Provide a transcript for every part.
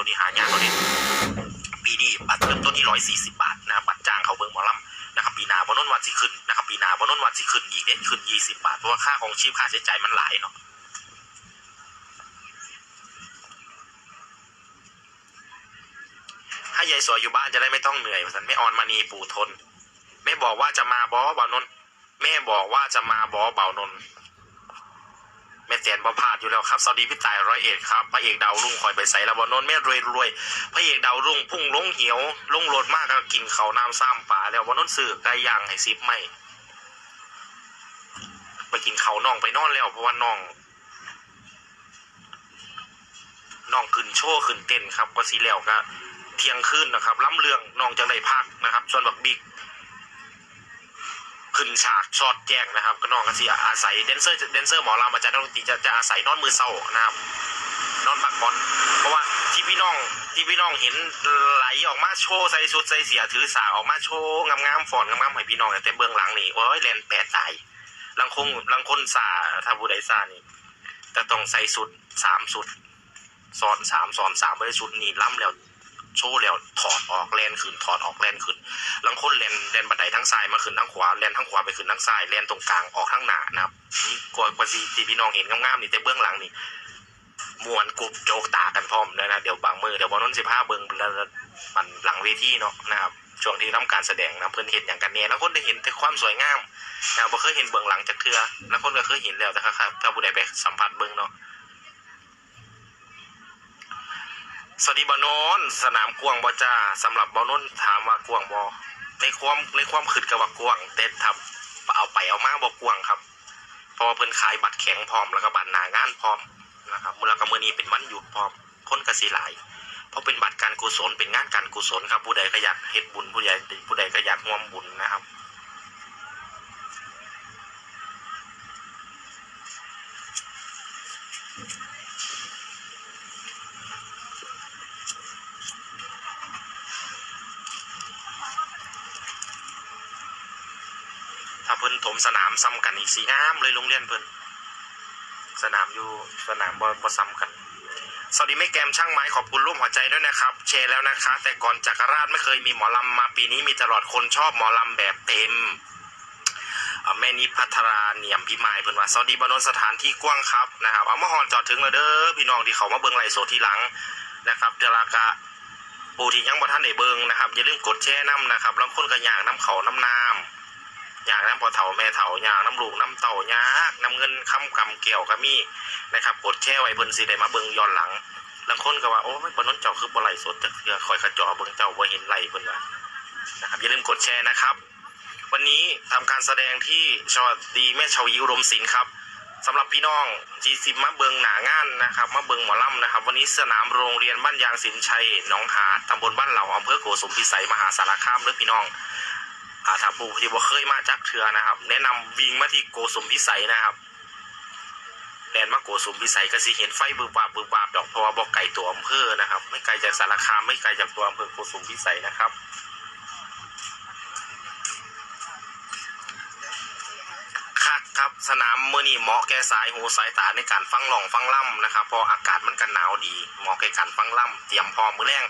ดี๋ยวนี้หายากเขาดิปีนี้บัตรเริ่มต้นที่ร้อยสี่สิบาทนะบัตรจ้างเขาเมืองหมอลำนะครับปีนาวันนนวันสิขึ้นนะครับปีนาวันนนวันสิขึ้นอีกเนี่ยขึ้นยี่สิบบาทเพราะว่าค่าของชีพค่าใช้จ่ายมันหลายเนาะถ้ายายสวยอยู่บ้านจะได้ไม่ต้องเหนื่อยสันไม่ออนมานีปู่ทนแม่บอกว่าจะมาบอเบานนแม่บอกว่าจะมาบอเบานน แม่แจนบ่พลาดอยู่แล้วครับสวัสดีพี่ต่ายร้อยเอ็ดครับพระเอกดาวรุ่งคอยไปใส่ละบานนท์แม่รวยรวยพระเอกดาวรุ่งพุ่งลงเหี่ยวลงโลดมากก็กินเขาน้ำซ้ำป่าแล้วบานนท์ซื้อไก่ย่างให้ซิปไม่ไปกินเขาน่องไปนอนแล้วเพราะว่าน่องน่องขึ้นโชว์ขึ้นเต้นครับก็สีแล้วก็เที่ยงคืนนะครับล้ำเรื่องน้องจังได้พักนะครับ ส่วนบักบิ๊ก ขึ้นฉากชอดแจ้งนะครับ ก็น้องก็สิอาศัยแดนเซอร์แดนเซอร์หมอลำอาจารย์นักดนตรีจะจะอาศัยนอนมือเศร้านะครับนอนพักผ่อนเพราะว่าที่พี่น้องที่พี่น้องเห็นไหลออกมาโชว์ใส่ชุดใส่เสียถือสาออกมาโชว์งามๆฝอนงามๆให้พี่น้องแต่เบื้องหลังนี่โอ้ยแลนแปดตายลังคงลังคนสาถ้าผู้ใดสานี่จะต้องใส่สุดสามสุดซ้อนสามซ้อนสามไม่ได้ชุดนี่ล้ำแล้ว โชว์แล้วถอดออกแลนขึ้นถอดออกแลนขึ้นลังคนแลนแลนบันไดทั้งซ้ายมาขึ้นทั้งขวาแลนทั้งขวาไปขึ้นทั้งซ้ายแลนตรงกลางออกทั้งหน้านะครับนี่กว่ากว่าที่ที่พี่น้องเห็นงามๆนี่แต่เบื้องหลังนี่มวนกรุบโจกตากันพร้อมเลยนะเดี๋ยวบางมือเดี๋ยววันนั้นสิพาเบิ้งแล้วมันหลังเวทีเนาะนะครับช่วงที่ทำการแสดงนะเพื่อนเห็นอย่างกันเนี่ยแล้วคนได้เห็นแต่ความสวยงามนะบ่เคยเห็นเบื้องหลังจากเทือแล้วคนก็เคยเห็นแล้วแต่ครับถ้าผู้ใดไปสัมผัสเบิ้องเนาะ สวัสดีบอนนสนามกวางบอจ้าสำหรับบอนนถามว่ากวางบอในความในความคิดกับว่ากวางแต่ทับเอาไปเอามาบอกกวางครับเพราะว่าเพิ่นขายบัตรแข็งพร้อมแล้วก็บัตรหนางานพร้อมนะครับมูลค่ามือนี้เป็นวันหยุดพร้อมคนกระสิหลาย เพราะเป็นบัตรการกุศลเป็นงานการกุศลครับผู้ใดก็อยากเฮ็ดบุญผู้ใดผู้ใดก็อยากร่วมบุญนะครับ เพิ่นถมสนามซ้ำกันอีกสีงามเลยโรงเรียนเพิ่นสนามอยู่สนามบ่บ่ซ้ำกัน สวัสดีแม่แกมช่างไม้ขอบคุณร่วมหัวใจด้วยนะครับแชร์แล้วนะคะ แต่ก่อนจักรราชไม่เคยมีหมอลำมาปีนี้มีตลอดคนชอบหมอลำแบบเต็มแม่นิพัทราเนียมพิมายเพิ่นว่าสวัสดีบนนสถานที่กว้างครับนะครับเอามาหอนจอดถึงแล้วเด้อพี่น้องที่เขามาเบิ่งไลฟ์สดทีหลังนะครับเดลากะปูที่ยังบ่ทันได้เบิ่งนะครับอย่าลืมกดแชร์น้ำนะครับแล้วคนก็อยากน้ำเขาน้ำน้ำ ยากน้ำพอเถาแม่เถาอยากน้ำลูกน้ำเต่ายากน้ำเงินคำกำเกี่ยวก็มีนะครับกดแช่ไว้เพิ่นสิได้มาเบิงย้อนหลังบางคนก็ว่าโอ้ยบนน้นเจ้าคือบ่ไหลสดจักเทื่อคอยขจอเบิงเจ้าบ่เห็นไหลเพิ่นว่านะครับอย่าลืมกดแชร์นะครับ วันนี้ทำการแสดงที่สวัสดีแม่ชาวีอุดมศิลป์ครับสำหรับพี่น้องจีซิมมาเบิงหนางานนะครับมาเบิงหมอล่ำนะครับ วันนี้สนามโรงเรียนบ้านยางสินชัยหนองหาดตำบลบ้านเหล่าอำเภอโกสุมพิสัยมหาสารคามเด้อพี่น้อง อาถ้าผู้ที่บ่เคยมาจักเทือนะครับ แนะนำวิ่งมาที่โกสุมพิสัยนะครับแลนมาโกสุมพิสัยก็สิเห็นไฟบึบาบบึบาบดอกเพราะว่าบ่ไกลตัวอำเภอนะครับ ไม่ไกลจากสารคามไม่ไกลจากตัวอำเภอโกสุมพิสัยนะครับคักครับสนามเมื้อนี้เหมาะแก่สายหูสายตาในการฟังหลองฟังล่ำนะครับเพราะอากาศมันกันหนาวดีเหมาะแก่การฟังล่ำเตรียมพร้อมมือแรง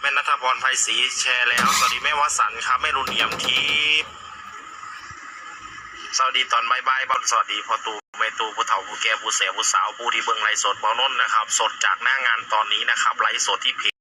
แม่นัทพรไพศรีแชร์แล้ว สวัสดีแม่วสันต์ครับแม่รุนเนียมทิพย์สวัสดีตอนบายบายบ้านสวัสดีพอตูแม่ตูผู้เฒ่าผู้แก่ผู้เสียผู้สาวผู้ที่เบิ่งไลฟ์สดเบานนท์นะครับ สดจากหน้างานตอนนี้นะครับไลฟ์สดที่เพจ